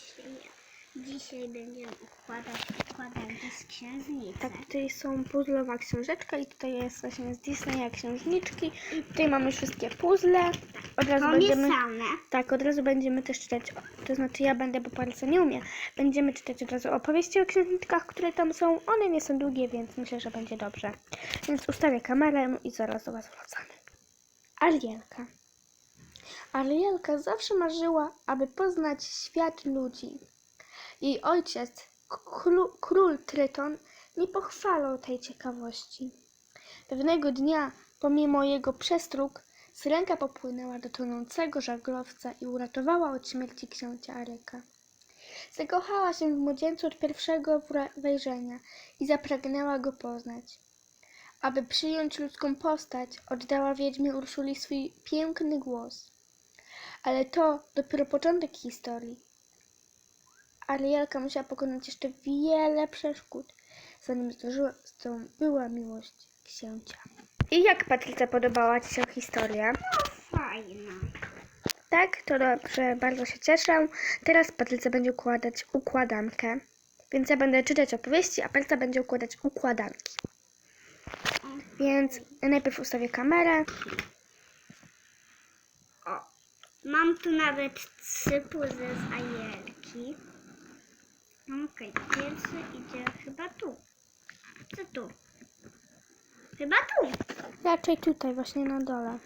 Dzisiaj, dzisiaj będziemy układać układanki z księżnicy. Tak, tutaj są puzzlowa książeczka i tutaj jest właśnie z Disneya księżniczki. Tutaj mamy wszystkie puzzle. Od razu będziemy... Pomieszane. Tak, od razu będziemy też czytać, to znaczy ja będę, bo bardzo nie umiem. Będziemy czytać od razu opowieści o księżniczkach, które tam są. One nie są długie, więc myślę, że będzie dobrze. Więc ustawię kamerę i zaraz do Was wracamy. Arielka. Arielka zawsze marzyła, aby poznać świat ludzi. Jej ojciec, król, król Tryton, nie pochwalał tej ciekawości. Pewnego dnia, pomimo jego przestróg, Syrenka popłynęła do tonącego żaglowca i uratowała od śmierci księcia Aryka. Zakochała się w młodzieńcu od pierwszego wejrzenia i zapragnęła go poznać. Aby przyjąć ludzką postać, oddała wiedźmie Urszuli swój piękny głos. Ale to dopiero początek historii. Arielka musiała pokonać jeszcze wiele przeszkód, zanim zdążyła, zdobyła miłość księcia. I jak Patrycja podobała Ci się historia? Fajna. Tak, to dobrze, bardzo się cieszę. Teraz Patrycja będzie układać układankę. Więc ja będę czytać opowieści, a Patrycja będzie układać układanki. Więc najpierw ustawię kamerę. Mam tu nawet trzy puzzle z ajerki. Okej, pierwszy idzie chyba tu. Co tu? Chyba tu. Raczej tutaj, właśnie na dole.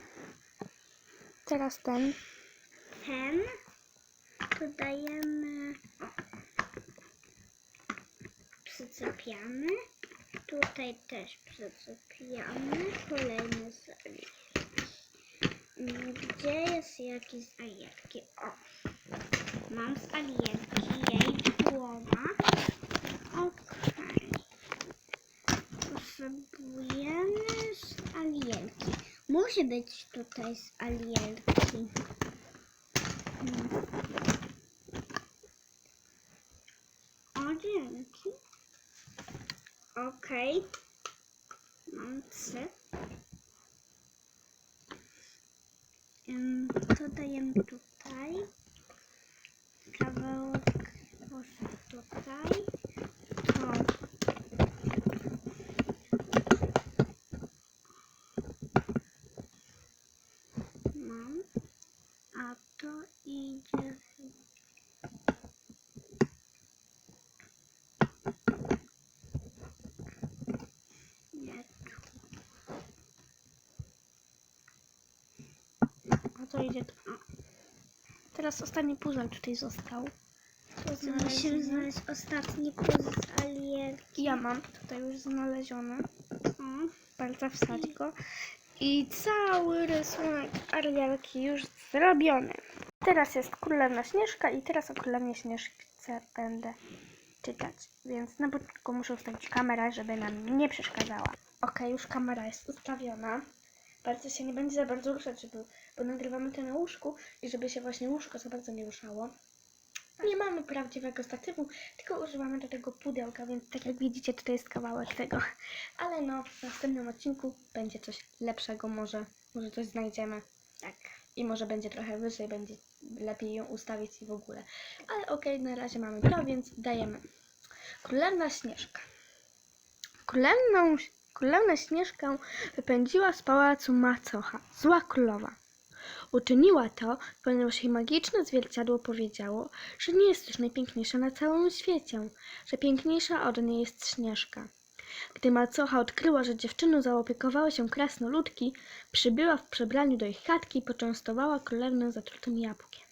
Teraz ten. Ten. Tu dajemy. O. Przyczepiamy. Tutaj też przyczepiamy. Kolejny. Mm, Gdzie jest jakiś z? O. Mam z alierki jej głowa. Okej. Potrzebujemy z alierki. Musi być tutaj z alierki. Hmm. O, dzięki. Okej. Mam trzy. Ym, To dajemy tutaj. Kawałek włosa tutaj. To. Mam. A to idzie. A to idzie tu. Teraz ostatni puzzle tutaj został. To Musimy znaleźć ostatni puzzle z alierki. Ja mam tutaj już znaleziony. O. Palca wsadź go. I cały rysunek Arielki już zrobiony. Teraz jest Królewna Śnieżka i teraz o Królewnie Śnieżce będę czytać. Więc na początku muszę ustawić kamerę, żeby nam nie przeszkadzała. Ok, już kamera jest ustawiona. Bardzo się nie będzie za bardzo ruszać, żeby, bo nagrywamy to na łóżku i żeby się właśnie łóżko za bardzo nie ruszało. Nie mamy prawdziwego statywu, tylko używamy do tego pudełka, więc tak jak widzicie, tutaj jest kawałek tego. Ale no, w następnym odcinku będzie coś lepszego, może, może coś znajdziemy. Tak. I może będzie trochę wyżej, będzie lepiej ją ustawić i w ogóle. Ale okej, na razie mamy to, więc dajemy. Królewna Śnieżka. Królewną, królewna Śnieżkę wypędziła z pałacu macocha, zła królowa. Uczyniła to, ponieważ jej magiczne zwierciadło powiedziało, że nie jest już najpiękniejsza na całym świecie, że piękniejsza od niej jest Śnieżka. Gdy macocha odkryła, że dziewczyną zaopiekowały się krasnoludki, przybyła w przebraniu do ich chatki i poczęstowała królewnę zatrutym jabłkiem.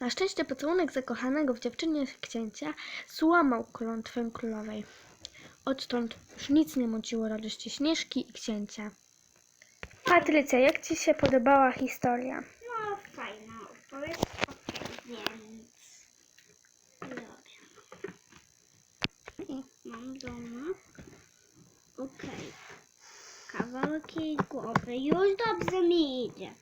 Na szczęście pocałunek zakochanego w dziewczynie księcia złamał klątwę królowej. Odtąd już nic nie mąciło radości Śnieżki i księcia. Patrycja, jak Ci się podobała historia? No, fajna. Okej, więc. Robię. Mam domek. Okej. Kawałek jej głowy. Już dobrze mi idzie.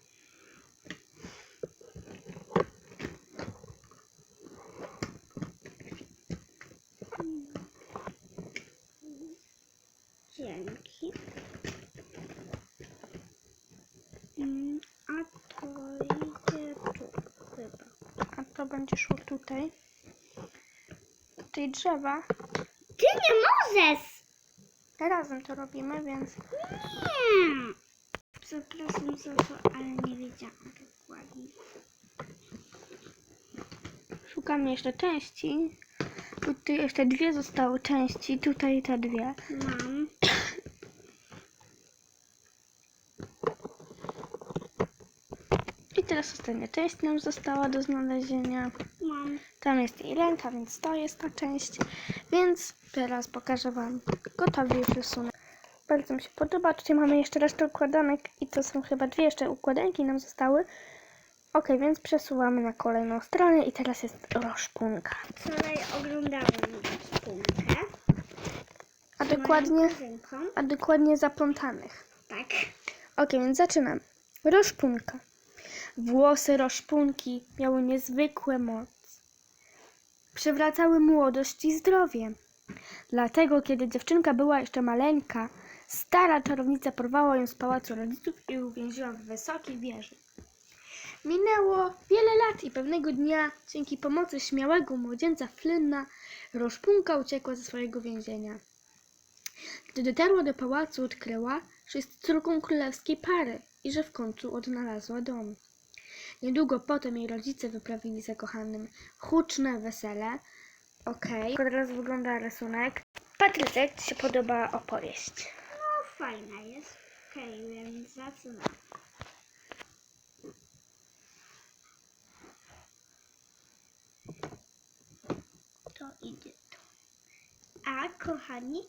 Dzięki. Mm, A to idzie tu chyba. A to będzie szło tutaj. tutaj drzewa. Ty nie możesz! Razem to robimy, więc Nie! Przepraszam za to, ale nie wiedziałam dokładnie. szukamy jeszcze części. Tutaj jeszcze dwie zostały części, tutaj te dwie. Mam. I teraz ostatnia część nam została do znalezienia. Mam. Tam jest ręka, więc to jest ta część. Więc teraz pokażę Wam gotowy rysunek. Bardzo mi się podoba. Tutaj mamy jeszcze resztę układanek i to są chyba dwie jeszcze układanki nam zostały. Ok, więc przesuwamy na kolejną stronę i teraz jest rozpunka. Wczoraj oglądałem spółkę. A dokładnie, a dokładnie zaplątanych. Tak. Ok, więc zaczynamy. Roszpunka. Włosy roszpunki miały niezwykłe moc. Przywracały młodość i zdrowie. Dlatego, kiedy dziewczynka była jeszcze maleńka, stara czarownica porwała ją z pałacu rodziców i uwięziła w wysokiej wieży. Minęło wiele lat i pewnego dnia, dzięki pomocy śmiałego młodzieńca Flynna, roszpunka uciekła ze swojego więzienia. Gdy dotarła do pałacu, odkryła, że jest córką królewskiej pary i że w końcu odnalazła dom. Niedługo potem jej rodzice wyprawili zakochanym huczne wesele. Okej, okay. teraz wygląda rysunek. Patrycja, jak Ci się podoba opowieść? No fajna jest. Okej, więc zaczynam. To idzie tu. A kochani,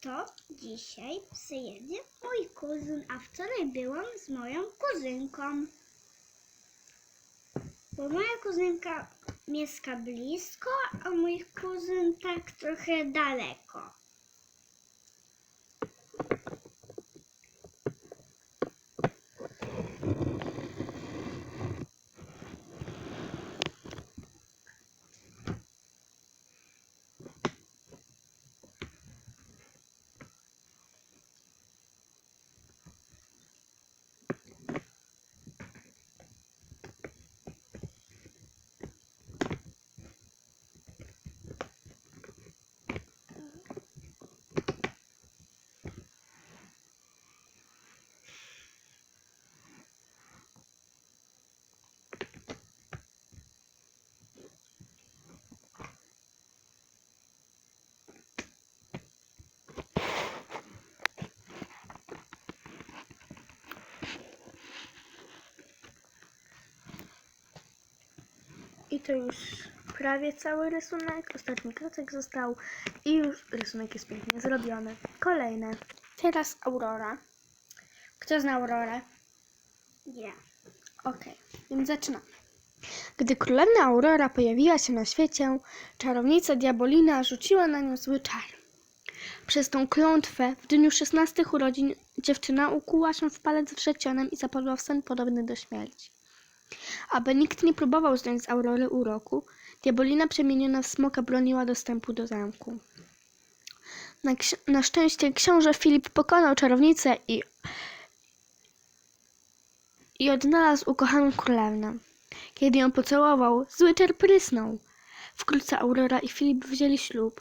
to dzisiaj przyjedzie mój kuzyn, a wczoraj byłam z moją kuzynką. Bo moja kuzynka mieszka blisko, a mój kuzyn tak trochę daleko. I to już prawie cały rysunek. Ostatni klocek został i już rysunek jest pięknie zrobiony. Kolejne. Teraz Aurora. Kto zna Aurorę? Nie. Okej, więc zaczynamy. Gdy królewna Aurora pojawiła się na świecie, czarownica Diabolina rzuciła na nią zły czar. Przez tą klątwę w dniu 16 urodzin dziewczyna ukuła się w palec wrzecionem i zapadła w sen podobny do śmierci. Aby nikt nie próbował zdjąć z Aurory uroku, Diabolina przemieniona w smoka broniła dostępu do zamku. Na, na szczęście książę Filip pokonał czarownicę i, i odnalazł ukochaną królewnę. Kiedy ją pocałował, zły czar prysnął. Wkrótce Aurora i Filip wzięli ślub.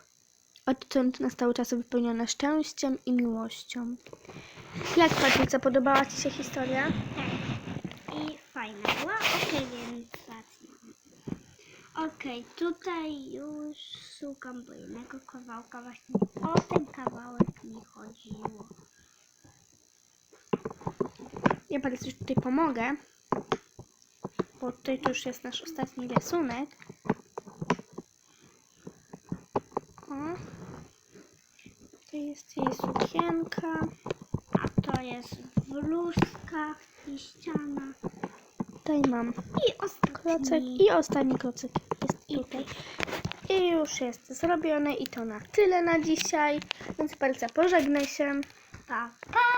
Odtąd nastały czasy wypełnione szczęściem i miłością. Jak Patrycja, podobała Ci się historia? Tak. I fajna była. Okej, więc zaczynam. Okej, tutaj już szukam bojnego kawałka. Właśnie o ten kawałek mi chodziło. Ja bardzo już tutaj pomogę, bo tutaj to już jest nasz ostatni rysunek. O. Tutaj jest jej sukienka. A to jest bluzka i ściana. Tutaj mam I ostatni. klocek i ostatni klocek jest I tutaj. I już jest zrobione i to na tyle na dzisiaj. Więc bardzo pożegnaj się. Pa, pa!